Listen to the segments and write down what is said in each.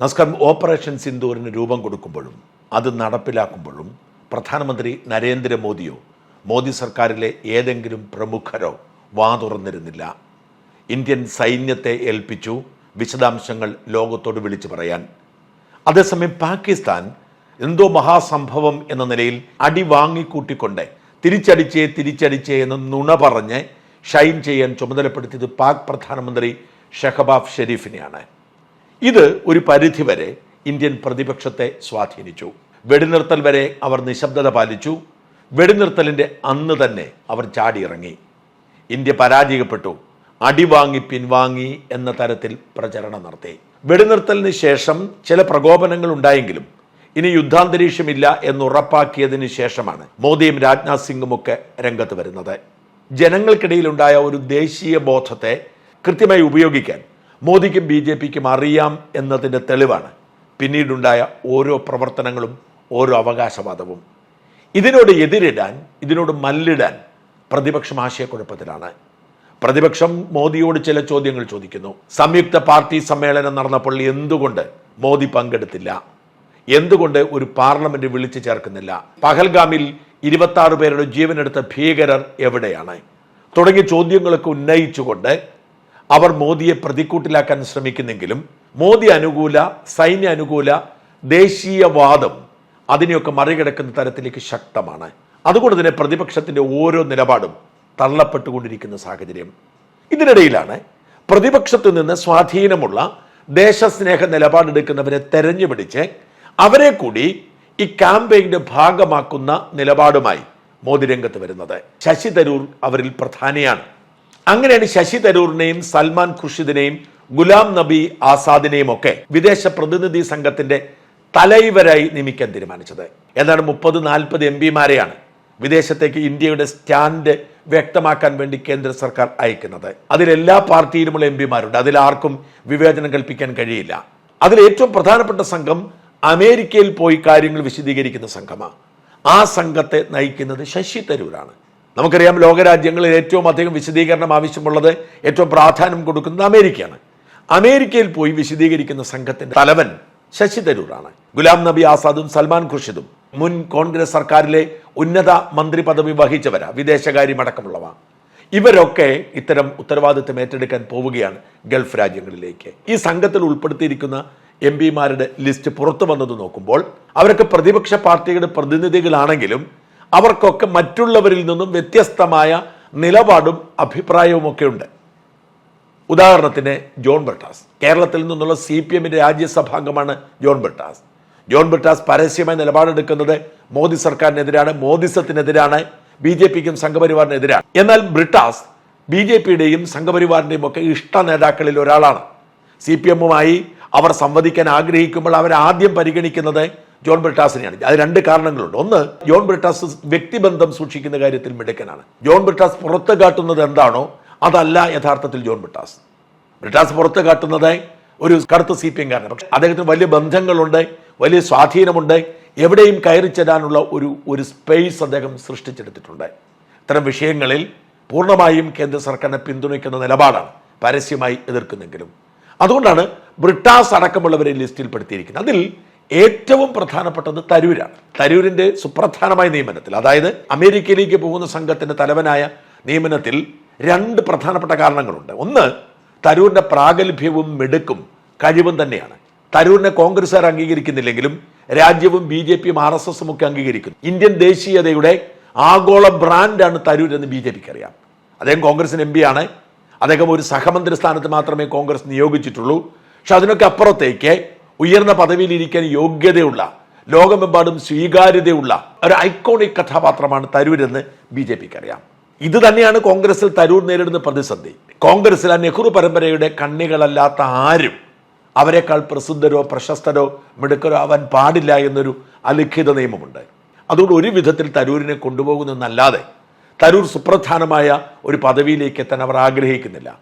നമസ്കാരം. ഓപ്പറേഷൻ സിന്ദൂറിന് രൂപം കൊടുക്കുമ്പോഴും അത് നടപ്പിലാക്കുമ്പോഴും പ്രധാനമന്ത്രി നരേന്ദ്രമോദിയോ മോദി സർക്കാരിലെ ഏതെങ്കിലും പ്രമുഖരോ വാ തുറന്നിരുന്നില്ല. ഇന്ത്യൻ സൈന്യത്തെ ഏൽപ്പിച്ചു വിശദാംശങ്ങൾ ലോകത്തോട് വിളിച്ചു പറയാൻ. അതേസമയം പാകിസ്ഥാൻ എന്തോ മഹാസംഭവം എന്ന നിലയിൽ അടി വാങ്ങിക്കൂട്ടിക്കൊണ്ട് തിരിച്ചടിച്ചേ തിരിച്ചടിച്ചേ എന്ന് നുണ പറഞ്ഞ് ഷൈൻ ചെയ്യാൻ ചുമതലപ്പെടുത്തിയത് പാക് പ്രധാനമന്ത്രി ഷെഹബാബ് ഷെരീഫിനെയാണ്. ഇത് ഒരു പരിധിവരെ ഇന്ത്യൻ പ്രതിപക്ഷത്തെ സ്വാധീനിച്ചു. വെടിനിർത്തൽ വരെ അവർ നിശബ്ദത പാലിച്ചു. വെടിനിർത്തലിന്റെ അന്ന് തന്നെ അവർ ചാടിയിറങ്ങി. ഇന്ത്യ പരാജയപ്പെട്ടു. അടിവാങ്ങി പിൻവാങ്ങി എന്ന തരത്തിൽ പ്രചരണം നടത്തി. വെടിനിർത്തലിന് ശേഷം ചില പ്രകോപനങ്ങൾ ഉണ്ടായെങ്കിലും ഇനി യുദ്ധാന്തരീക്ഷമില്ല എന്ന് ഉറപ്പാക്കിയതിന് ശേഷമാണ് മോദിയും രാജ്നാഥ് സിംഗും ഒക്കെ രംഗത്ത് വരുന്നത്. ജനങ്ങൾക്കിടയിലുണ്ടായ ഒരു ദേശീയ ബോധത്തെ കൃത്യമായി ഉപയോഗിക്കാൻ മോദിക്കും ബി ജെ പിക്കും അറിയാം എന്നതിന്റെ തെളിവാണ്. പിന്നീടുണ്ടായ ഓരോ പ്രവർത്തനങ്ങളും ഓരോ അവകാശവാദവും. ഇതിനോട് എതിരിടാൻ ഇതിനോട് മല്ലിടാൻ പ്രതിപക്ഷം ആശയക്കുഴപ്പത്തിലാണ്. പ്രതിപക്ഷം മോദിയോട് ചില ചോദ്യങ്ങൾ ചോദിക്കുന്നു. സംയുക്ത പാർട്ടി സമ്മേളനം നടന്നപ്പോൾ എന്തുകൊണ്ട് മോദി പങ്കെടുത്തില്ല? എന്തുകൊണ്ട് ഒരു പാർലമെന്റ് വിളിച്ചു ചേർക്കുന്നില്ല? പഹൽഗാമിൽ ഇരുപത്തി ആറ് പേരുടെ ജീവനെടുത്ത ഭീകരർ എവിടെയാണ്? തുടങ്ങിയ ചോദ്യങ്ങളൊക്കെ ഉന്നയിച്ചുകൊണ്ട് അവർ മോദിയെ പ്രതിക്കൂട്ടിലാക്കാൻ ശ്രമിക്കുന്നെങ്കിലും മോദി അനുകൂല സൈന്യ അനുകൂല ദേശീയവാദം അതിനെയൊക്കെ മറികടക്കുന്ന തരത്തിലേക്ക് ശക്തമാണ്. അതുകൊണ്ട് തന്നെ പ്രതിപക്ഷത്തിന്റെ ഓരോ നിലപാടും തള്ളപ്പെട്ടുകൊണ്ടിരിക്കുന്ന സാഹചര്യം. ഇതിനിടയിലാണ് പ്രതിപക്ഷത്തു നിന്ന് സ്വാധീനമുള്ള ദേശസ്നേഹ നിലപാടെടുക്കുന്നവരെ തെരഞ്ഞുപിടിച്ച് അവരെ കൂടി ഈ ക്യാമ്പയിന്റെ ഭാഗമാക്കുന്ന നിലപാടുമായി മോദി രംഗത്ത് വരുന്നത്. ശശി തരൂർ അവരിൽ പ്രധാനിയാണ്. അങ്ങനെയാണ് ശശി തരൂറിനെയും സൽമാൻ ഖുർഷിദിനെയും ഗുലാം നബി ആസാദിനെയും ഒക്കെ വിദേശ പ്രതിനിധി സംഘത്തിന്റെ തലൈവരായി നിയമിക്കാൻ തീരുമാനിച്ചത്. എന്താണ് മുപ്പത് നാൽപ്പത് എം പിമാരെയാണ് വിദേശത്തേക്ക് ഇന്ത്യയുടെ സ്റ്റാൻഡ് വ്യക്തമാക്കാൻ വേണ്ടി കേന്ദ്ര സർക്കാർ അയക്കുന്നത്. അതിലെല്ലാ പാർട്ടിയിലുമുള്ള എം പിമാരുണ്ട്. അതിൽ ആർക്കും വിവേചനം കൽപ്പിക്കാൻ കഴിയില്ല. അതിൽ ഏറ്റവും പ്രധാനപ്പെട്ട സംഘം അമേരിക്കയിൽ പോയി കാര്യങ്ങൾ വിശദീകരിക്കുന്ന സംഘമാണ്. ആ സംഘത്തെ നയിക്കുന്നത് ശശി തരൂരാണ്. നമുക്കറിയാം ലോകരാജ്യങ്ങളിൽ ഏറ്റവും അധികം വിശദീകരണം ആവശ്യമുള്ളത് ഏറ്റവും പ്രാധാന്യം കൊടുക്കുന്നത് അമേരിക്കയാണ്. അമേരിക്കയിൽ പോയി വിശദീകരിക്കുന്ന സംഘത്തിന്റെ തലവൻ ശശി തരൂറാണ്. ഗുലാം നബി ആസാദും സൽമാൻ ഖുർഷിദും മുൻ കോൺഗ്രസ് സർക്കാരിലെ ഉന്നത മന്ത്രി പദവി വഹിച്ചവരാ വിദേശകാര്യമടക്കമുള്ളവ ഇവരൊക്കെ ഇത്തരം ഉത്തരവാദിത്തം ഏറ്റെടുക്കാൻ പോവുകയാണ് ഗൾഫ് രാജ്യങ്ങളിലേക്ക്. ഈ സംഘത്തിൽ ഉൾപ്പെടുത്തിയിരിക്കുന്ന എം പിമാരുടെ ലിസ്റ്റ് പുറത്തു വന്നത് നോക്കുമ്പോൾ അവരൊക്കെ പ്രതിപക്ഷ പാർട്ടികളുടെ പ്രതിനിധികളാണെങ്കിലും അവർക്കൊക്കെ മറ്റുള്ളവരിൽ നിന്നും വ്യത്യസ്തമായ നിലപാടും അഭിപ്രായവും ഒക്കെ ഉണ്ട് ഉദാഹരണത്തിന് ജോൺ ബ്രട്ടാസ് കേരളത്തിൽ നിന്നുള്ള സി പി എമ്മിന്റെ രാജ്യസഭാംഗമാണ് ജോൺ ബ്രട്ടാസ് ജോൺ ബ്രട്ടാസ് പരസ്യമായി നിലപാടെടുക്കുന്നത് മോദി സർക്കാരിനെതിരാണ് മോദിസത്തിനെതിരാണ് ബി ജെ പിക്കും സംഘപരിവാറിനെതിരാണ്. എന്നാൽ ബ്രിട്ടാസ് ബി ജെ പിയുടെയും സംഘപരിവാറിന്റെയും ഒക്കെ ഇഷ്ട നേതാക്കളിൽ ഒരാളാണ്. സി പി എമ്മുമായി അവർ സംവദിക്കാൻ ആഗ്രഹിക്കുമ്പോൾ അവർ ആദ്യം പരിഗണിക്കുന്നത് ജോൺ ബ്രിട്ടാസിനെയാണ്. അത് രണ്ട് കാരണങ്ങളുണ്ട്. ഒന്ന് ജോൺ ബ്രിട്ടാസ് വ്യക്തിബന്ധം സൂക്ഷിക്കുന്ന കാര്യത്തിൽ മിടുക്കനാണ്. ജോൺ ബ്രിട്ടാസ് പുറത്ത് കാട്ടുന്നത് എന്താണോ അതല്ല യഥാർത്ഥത്തിൽ ജോൺ ബ്രിട്ടാസ്. ബ്രിട്ടാസ് പുറത്ത് കാട്ടുന്നത് ഒരു കറുത്ത സി പി എംകാരനാണ് പക്ഷെ അദ്ദേഹത്തിന് വലിയ ബന്ധങ്ങളുണ്ട് വലിയ സ്വാധീനമുണ്ട്. എവിടെയും കയറി ചെല്ലാനുള്ള ഒരു ഒരു സ്പേസ് അദ്ദേഹം സൃഷ്ടിച്ചെടുത്തിട്ടുണ്ട്. ഇത്തരം വിഷയങ്ങളിൽ പൂർണമായും കേന്ദ്ര സർക്കാരിനെ പിന്തുണയ്ക്കുന്ന നിലപാടാണ് പരസ്യമായി എതിർക്കുന്നെങ്കിലും. അതുകൊണ്ടാണ് ബ്രിട്ടാസ് അടക്കമുള്ളവരെ ലിസ്റ്റിൽ പെടുത്തിയിരിക്കുന്നത് അതിൽ ഏറ്റവും പ്രധാനപ്പെട്ടത് തരൂരാണ്. തരൂരിന്റെ സുപ്രധാനമായ നിയമനത്തിൽ അതായത് അമേരിക്കയിലേക്ക് പോകുന്ന സംഘത്തിന്റെ തലവനായ നിയമനത്തിൽ രണ്ട് പ്രധാനപ്പെട്ട കാരണങ്ങളുണ്ട്. ഒന്ന് തരൂരിന്റെ പ്രാഗൽഭ്യവും മെടുക്കും കഴിവും തന്നെയാണ്. തരൂരിനെ കോൺഗ്രസ്സുകാർ അംഗീകരിക്കുന്നില്ലെങ്കിലും രാജ്യവും ബി ജെ പിയും ആർ എസ് എസും ഒക്കെ അംഗീകരിക്കുന്നു. ഇന്ത്യൻ ദേശീയതയുടെ ആഗോള ബ്രാൻഡാണ് തരൂർ എന്ന് ബി ജെ പിക്ക് അറിയാം. അദ്ദേഹം കോൺഗ്രസിന് എം ആണ്. അദ്ദേഹം ഒരു സഹമന്ത്രി സ്ഥാനത്ത് മാത്രമേ കോൺഗ്രസ് നിയോഗിച്ചിട്ടുള്ളൂ. പക്ഷെ അതിനൊക്കെ അപ്പുറത്തേക്ക് ഉയർന്ന പദവിയിൽ ഇരിക്കാൻ യോഗ്യതയുള്ള ലോകമെമ്പാടും സ്വീകാര്യതയുള്ള ഒരു ഐക്കോണിക് കഥാപാത്രമാണ് തരൂരെന്ന് ബി ജെ പിക്ക് അറിയാം ഇത് തന്നെയാണ് കോൺഗ്രസിൽ തരൂർ നേരിടുന്ന പ്രതിസന്ധി. കോൺഗ്രസിൽ ആ നെഹ്റു പരമ്പരയുടെ കണ്ണികളല്ലാത്ത ആരും അവരെക്കാൾ പ്രസിദ്ധരോ പ്രശസ്തരോ മിടുക്കരോ ആവാൻ പാടില്ല എന്നൊരു അലിഖിത നിയമമുണ്ട്. അതുകൊണ്ട് ഒരു വിധത്തിൽ തരൂരിനെ കൊണ്ടുപോകുന്നതെന്നല്ലാതെ തരൂർ സുപ്രധാനമായ ഒരു പദവിയിലേക്ക് എത്താൻ അവർ ആഗ്രഹിക്കുന്നില്ല.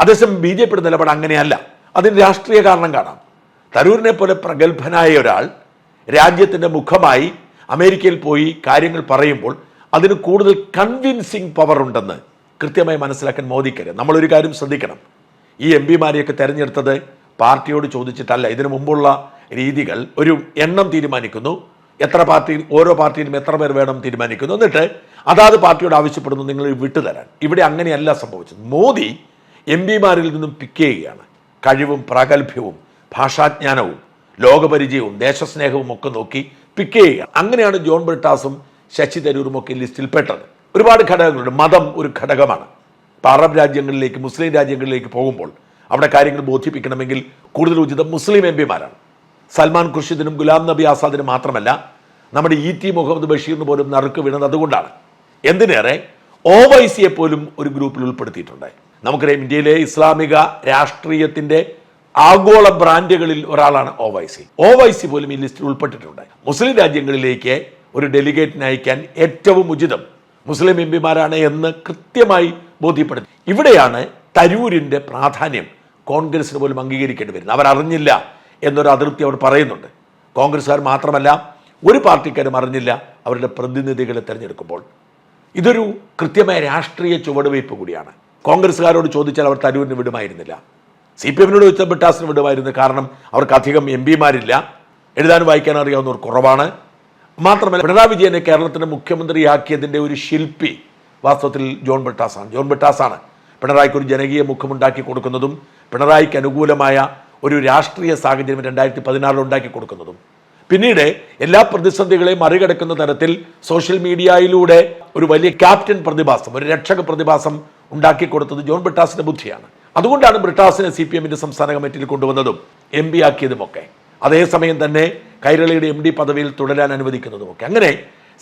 അതേസമയം ബി ജെ പിയുടെ നിലപാട് അങ്ങനെയല്ല. അതിന് രാഷ്ട്രീയ കാരണം കാണാം. തരൂരിനെ പോലെ പ്രഗത്ഭനായ ഒരാൾ രാജ്യത്തിന്റെ മുഖമായി അമേരിക്കയിൽ പോയി കാര്യങ്ങൾ പറയുമ്പോൾ അതിന് കൂടുതൽ കൺവിൻസിങ് പവർ ഉണ്ടെന്ന് കൃത്യമായി മനസ്സിലാക്കാൻ മോദിക്കരുത്. നമ്മളൊരു കാര്യം ശ്രദ്ധിക്കണം. ഈ എം പിമാരെയൊക്കെ തെരഞ്ഞെടുത്തത് പാർട്ടിയോട് ചോദിച്ചിട്ടല്ല. ഇതിനു മുമ്പുള്ള രീതികൾ ഒരു എണ്ണം തീരുമാനിക്കുന്നു. എത്ര പാർട്ടിയിൽ ഓരോ പാർട്ടിയിലും എത്ര പേർ വേണം തീരുമാനിക്കുന്നു. എന്നിട്ട് അതാത് പാർട്ടിയോട് ആവശ്യപ്പെടുന്നു നിങ്ങൾ വിട്ടുതരാൻ. ഇവിടെ അങ്ങനെയല്ല സംഭവിച്ചത്. മോദി എം പിമാരിൽ നിന്നും പിക്ക് ചെയ്യുകയാണ്. കഴിവും പ്രാഗൽഭ്യവും ഭാഷാജ്ഞാനവും ലോകപരിചയവും ദേശസ്നേഹവും ഒക്കെ നോക്കി പിക്ക് ചെയ്യുക. അങ്ങനെയാണ് ജോൺ ബ്രിട്ടാസും ശശി തരൂറും ഒക്കെ ലിസ്റ്റിൽപ്പെട്ടത് ഒരുപാട് ഘടകങ്ങളുണ്ട്. മതം ഒരു ഘടകമാണ്. ഇപ്പം അറബ് രാജ്യങ്ങളിലേക്ക് മുസ്ലിം രാജ്യങ്ങളിലേക്ക് പോകുമ്പോൾ അവിടെ കാര്യങ്ങൾ ബോധിപ്പിക്കണമെങ്കിൽ കൂടുതൽ ഉചിതം മുസ്ലിം എം പിമാരാണ്. സൽമാൻ ഖുർഷിദിനും ഗുലാം നബി ആസാദിനും മാത്രമല്ല നമ്മുടെ ഇ ടി മുഹമ്മദ് ബഷീറിന് പോലും നറുക്ക് വീണത് അതുകൊണ്ടാണ്. എന്തിനേറെ? ഒ വൈ സിയെ പോലും ഒരു ഗ്രൂപ്പിൽ ഉൾപ്പെടുത്തിയിട്ടുണ്ട് നമുക്കറിയാം ഇന്ത്യയിലെ ഇസ്ലാമിക രാഷ്ട്രീയത്തിന്റെ ആഗോള ബ്രാൻഡുകളിൽ ഒരാളാണ് O Y C O Y C പോലും ഈ ലിസ്റ്റിൽ ഉൾപ്പെട്ടിട്ടുണ്ട്. മുസ്ലിം രാജ്യങ്ങളിലേക്ക് ഒരു ഡെലിഗേറ്റിനെ അയക്കാൻ ഏറ്റവും ഉചിതം മുസ്ലിം എം പിമാരാണ് എന്ന് കൃത്യമായി ബോധ്യപ്പെടുന്നു ഇവിടെയാണ് തരൂരിന്റെ പ്രാധാന്യം കോൺഗ്രസിന് പോലും അംഗീകരിക്കേണ്ടി വരുന്നത്. അവർ അറിഞ്ഞില്ല എന്നൊരു അതിർത്തി അവർ പറയുന്നുണ്ട്. കോൺഗ്രസ്സുകാർ മാത്രമല്ല ഒരു പാർട്ടിക്കാരും അറിഞ്ഞില്ല അവരുടെ പ്രതിനിധികളെ തിരഞ്ഞെടുക്കുമ്പോൾ. ഇതൊരു കൃത്യമായ രാഷ്ട്രീയ ചുവടുവയ്പ് കൂടിയാണ്. കോൺഗ്രസ്സുകാരോട് ചോദിച്ചാൽ അവർ തരൂരിന് വിടുമായിരുന്നില്ല. സി പി എമ്മിനോട് ചോദിച്ചാൽ ബിട്ടാസിന് വിടുമായിരുന്നു. കാരണം അവർക്ക് അധികം എം പിമാരില്ല. എഴുതാനും വായിക്കാനും അറിയാവുന്നവർ കുറവാണ്. മാത്രമല്ല പിണറായി വിജയനെ കേരളത്തിന്റെ മുഖ്യമന്ത്രിയാക്കിയതിന്റെ ഒരു ശില്പി വാസ്തവത്തിൽ ജോൺ ബിട്ടാസാണ് ജോൺ ബിട്ടാസാണ് പിണറായിക്ക് ഒരു ജനകീയ മുഖമുണ്ടാക്കി കൊടുക്കുന്നതും പിണറായിക്ക് അനുകൂലമായ ഒരു രാഷ്ട്രീയ സാഹചര്യം രണ്ടായിരത്തി പതിനാറിൽ ഉണ്ടാക്കി കൊടുക്കുന്നതും. പിന്നീട് എല്ലാ പ്രതിസന്ധികളെയും മറികടക്കുന്ന തരത്തിൽ സോഷ്യൽ മീഡിയയിലൂടെ ഒരു വലിയ ക്യാപ്റ്റൻ പ്രതിഭാസം ഒരു രക്ഷക പ്രതിഭാസം ഉണ്ടാക്കി കൊടുത്തത് ജോൺ ബിട്ടാസിന്റെ ബുദ്ധിയാണ്. അതുകൊണ്ടാണ് ബ്രിട്ടാസിനെ സി പി എമ്മിന്റെ സംസ്ഥാന കമ്മിറ്റിയിൽ കൊണ്ടുവന്നതും എം പി ആക്കിയതുമൊക്കെ. അതേസമയം തന്നെ കൈരളിയുടെ എം ഡി പദവിയിൽ തുടരാൻ അനുവദിക്കുന്നതുമൊക്കെ. അങ്ങനെ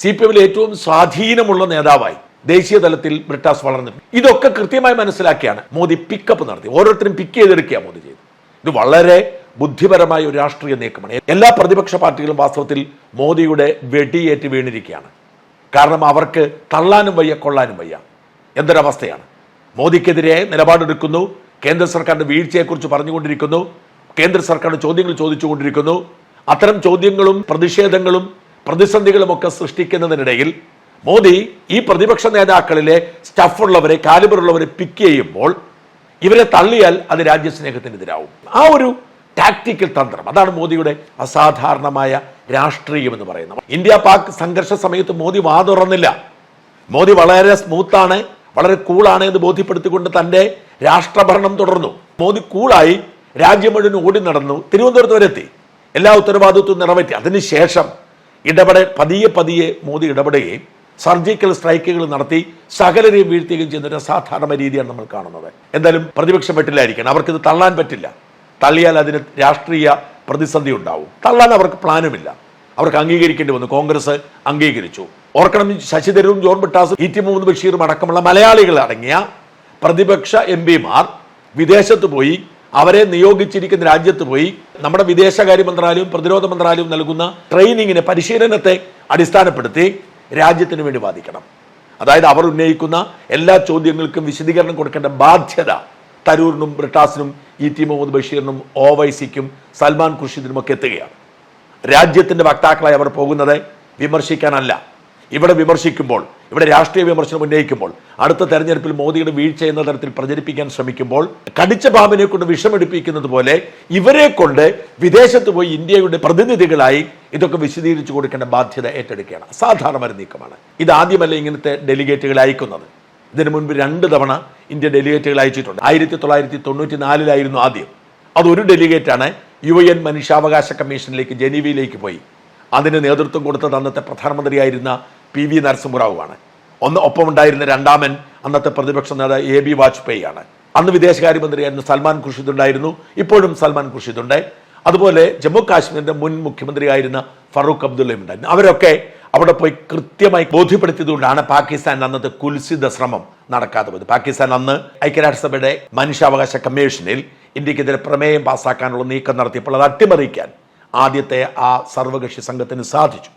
സി പി എമ്മിലെ ഏറ്റവും സ്വാധീനമുള്ള നേതാവായി ദേശീയ തലത്തിൽ ബ്രിട്ടാസ് വളർന്നു ഇതൊക്കെ കൃത്യമായി മനസ്സിലാക്കിയാണ് മോദി പിക്കപ്പ് നടത്തി. ഓരോരുത്തരും പിക്ക് ചെയ്തെടുക്കുക മോദി ചെയ്തു ഇത് വളരെ ബുദ്ധിപരമായ ഒരു രാഷ്ട്രീയ നീക്കമാണ്. എല്ലാ പ്രതിപക്ഷ പാർട്ടികളും വാസ്തവത്തിൽ മോദിയുടെ വെടിയേറ്റ് വീണിരിക്കുകയാണ്. കാരണം അവർക്ക് തള്ളാനും വയ്യ കൊള്ളാനും വയ്യ. എന്തൊരവസ്ഥയാണ്? മോദിക്കെതിരെ നിലപാടെടുക്കുന്നു. കേന്ദ്ര സർക്കാരിന്റെ വീഴ്ചയെക്കുറിച്ച് പറഞ്ഞുകൊണ്ടിരിക്കുന്നു. കേന്ദ്ര സർക്കാർ ചോദ്യങ്ങൾ ചോദിച്ചുകൊണ്ടിരിക്കുന്നു. അത്തരം ചോദ്യങ്ങളും പ്രതിഷേധങ്ങളും പ്രതിസന്ധികളും ഒക്കെ സൃഷ്ടിക്കുന്നതിനിടയിൽ മോദി ഈ പ്രതിപക്ഷ നേതാക്കളിലെ സ്റ്റഫുള്ളവരെ കാലിബറുള്ളവരെ പിക്ക് ചെയ്യുമ്പോൾ ഇവരെ തള്ളിയാൽ അത് രാജ്യസ്നേഹത്തിനെതിരാവും. ആ ഒരു ടാക്ടിക്കൽ തന്ത്രം അതാണ് മോദിയുടെ അസാധാരണമായ രാഷ്ട്രീയം എന്ന് പറയുന്നത്. ഇന്ത്യ പാക് സംഘർഷ സമയത്ത് മോദി വാ തുറന്നില്ല മോദി വളരെ സ്മൂത്താണ് വളരെ കൂളാണ് എന്ന് ബോധ്യപ്പെടുത്തിക്കൊണ്ട് തന്റെ രാഷ്ട്രഭരണം തുടർന്നു. മോദി കൂളായി രാജ്യം മുഴുവൻ ഓടി നടന്നു. തിരുവനന്തപുരത്ത് വരെ എത്തി. എല്ലാ ഉത്തരവാദിത്വവും നിറവേറ്റി. അതിനുശേഷം ഇടപെടൽ പതിയെ പതിയെ മോദി ഇടപെടുകയും സർജിക്കൽ സ്ട്രൈക്കുകൾ നടത്തി സകലരെയും വീഴ്ത്തുകയും ചെയ്യുന്ന ഒരു അസാധാരണ രീതിയാണ് നമ്മൾ കാണുന്നത്. എന്തായാലും പ്രതിപക്ഷം പറ്റില്ലായിരിക്കണം. അവർക്കിത് തള്ളാൻ പറ്റില്ല. തള്ളിയാൽ അതിന് രാഷ്ട്രീയ പ്രതിസന്ധി ഉണ്ടാവും. തള്ളാൻ അവർക്ക് പ്ലാനുമില്ല. അവർക്ക് അംഗീകരിക്കേണ്ടി വന്നു. കോൺഗ്രസ് അംഗീകരിച്ചു. ഓർക്കണം ശശി തരൂരും ജോൺ ബിട്ടാസും ഇ ടി മുഹമ്മദ് ബഷീറും അടക്കമുള്ള മലയാളികൾ അടങ്ങിയ പ്രതിപക്ഷ എം പിമാർ വിദേശത്ത് പോയി അവരെ നിയോഗിച്ചിരിക്കുന്ന രാജ്യത്ത് പോയി നമ്മുടെ വിദേശകാര്യ മന്ത്രാലയവും പ്രതിരോധ മന്ത്രാലയവും നൽകുന്ന ട്രെയിനിങ്ങിനെ പരിശീലനത്തെ അടിസ്ഥാനപ്പെടുത്തി രാജ്യത്തിന് വേണ്ടി വാദിക്കണം. അതായത് അവർ ഉന്നയിക്കുന്ന എല്ലാ ചോദ്യങ്ങൾക്കും വിശദീകരണം കൊടുക്കേണ്ട ബാധ്യത തരൂറിനും ബ്രിട്ടാസിനും ഇ ടി മുഹമ്മദ് ബഷീറിനും ഒ വൈ സിക്കും സൽമാൻ ഖുർഷിദിനും ഒക്കെ എത്തുകയാണ്. രാജ്യത്തിന്റെ വക്താക്കളായി അവർ പോകുന്നത് വിമർശിക്കാനല്ല. ഇവിടെ വിമർശിക്കുമ്പോൾ ഇവിടെ രാഷ്ട്രീയ വിമർശനം ഉന്നയിക്കുമ്പോൾ അടുത്ത തെരഞ്ഞെടുപ്പിൽ മോദിയുടെ വീഴ്ച എന്ന തരത്തിൽ പ്രചരിപ്പിക്കാൻ ശ്രമിക്കുമ്പോൾ കടിച്ച പാമ്പിനെ കൊണ്ട് വിഷമെടുപ്പിക്കുന്നത് പോലെ ഇവരെ കൊണ്ട് വിദേശത്ത് പോയി ഇന്ത്യയുടെ പ്രതിനിധികളായി ഇതൊക്കെ വിശദീകരിച്ചു കൊടുക്കേണ്ട ബാധ്യത ഏറ്റെടുക്കുകയാണ്. അസാധാരണമായ നീക്കമാണ്. ഇത് ആദ്യമല്ല ഇങ്ങനത്തെ ഡെലിഗേറ്റുകൾ അയക്കുന്നത്? ഇതിനു മുൻപ് രണ്ട് തവണ ഇന്ത്യ ഡെലിഗേറ്റുകൾ അയച്ചിട്ടുണ്ട്. ആയിരത്തി തൊള്ളായിരത്തി തൊണ്ണൂറ്റി നാലിലായിരുന്നു ആദ്യം. അതൊരു ഡെലിഗേറ്റാണ് യു എൻ മനുഷ്യാവകാശ കമ്മീഷനിലേക്ക് ജനീവയിലേക്ക് പോയി. അതിന് നേതൃത്വം കൊടുത്തത് അന്നത്തെ പ്രധാനമന്ത്രിയായിരുന്ന പി വി നരസിംഹറാവുവാണ്. ഒന്ന് ഒപ്പമുണ്ടായിരുന്ന രണ്ടാമൻ അന്നത്തെ പ്രതിപക്ഷ നേതാവ് എ ബി വാജ്പേയി ആണ് അന്ന് വിദേശകാര്യമന്ത്രിയായിരുന്ന സൽമാൻ ഖുർഷിദ് ഉണ്ടായിരുന്നു. ഇപ്പോഴും സൽമാൻ ഖുർഷിദ് ഉണ്ട്. അതുപോലെ ജമ്മു കാശ്മീരിന്റെ മുൻ മുഖ്യമന്ത്രിയായിരുന്ന ഫറൂഖ് അബ്ദുള്ളയും ഉണ്ടായിരുന്നു. അവരൊക്കെ അവിടെ പോയി കൃത്യമായി ബോധ്യപ്പെടുത്തിയതുകൊണ്ടാണ് പാകിസ്ഥാൻ അന്നത്തെ കുൽസിത ശ്രമം നടക്കാതെ പോയത് പാകിസ്ഥാൻ അന്ന് ഐക്യരാഷ്ട്രസഭയുടെ മനുഷ്യാവകാശ കമ്മീഷനിൽ ഇന്ത്യക്കെതിരെ പ്രമേയം പാസ്സാക്കാനുള്ള നീക്കം നടത്തിയപ്പോൾ അത് അട്ടിമറിക്കാൻ ആദ്യത്തെ ആ സർവകക്ഷി സംഘത്തിന് സാധിച്ചു.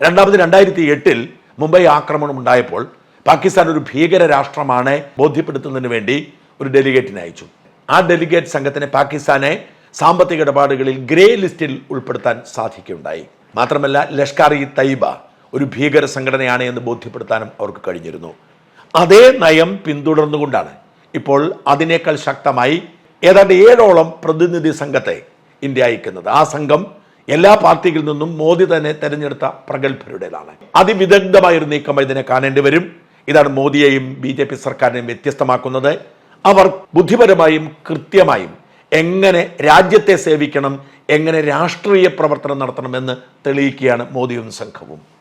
രണ്ടാമത് രണ്ടായിരത്തി എട്ടിൽ മുംബൈ ആക്രമണം ഉണ്ടായപ്പോൾ പാകിസ്ഥാൻ ഒരു ഭീകര രാഷ്ട്രമാണ് ബോധ്യപ്പെടുത്തുന്നതിന് വേണ്ടി ഒരു ഡെലിഗേറ്റിനെ അയച്ചു. ആ ഡെലിഗേറ്റ് സംഘത്തിന് പാകിസ്ഥാനെ സാമ്പത്തിക ഇടപാടുകളിൽ ഗ്രേ ലിസ്റ്റിൽ ഉൾപ്പെടുത്താൻ സാധിക്കുകയുണ്ടായി. മാത്രമല്ല ലഷ്കർ ഇ തൈബ ഒരു ഭീകര സംഘടനയാണ് എന്ന് ബോധ്യപ്പെടുത്താനും അവർക്ക് കഴിഞ്ഞിരുന്നു. അതേ നയം പിന്തുടർന്നുകൊണ്ടാണ് ഇപ്പോൾ അതിനേക്കാൾ ശക്തമായി ഏതാണ്ട് ഏഴോളം പ്രതിനിധി സംഘത്തെ ഇന്ത്യ അയക്കുന്നത്. ആ സംഘം എല്ലാ പാർട്ടികളിൽ നിന്നും മോദി തന്നെ തെരഞ്ഞെടുത്ത പ്രഗത്ഭരുടേതാണ്. അതിവിദഗ്ധമായ ഒരു നീക്കം ഇതിനെ കാണേണ്ടി വരും. ഇതാണ് മോദിയെയും ബി ജെ പി സർക്കാരിനെയും വ്യത്യസ്തമാക്കുന്നത്. അവർ ബുദ്ധിപരമായും കൃത്യമായും എങ്ങനെ രാജ്യത്തെ സേവിക്കണം എങ്ങനെ രാഷ്ട്രീയ പ്രവർത്തനം നടത്തണമെന്ന് തെളിയിക്കുകയാണ് മോദിയും സംഘവും.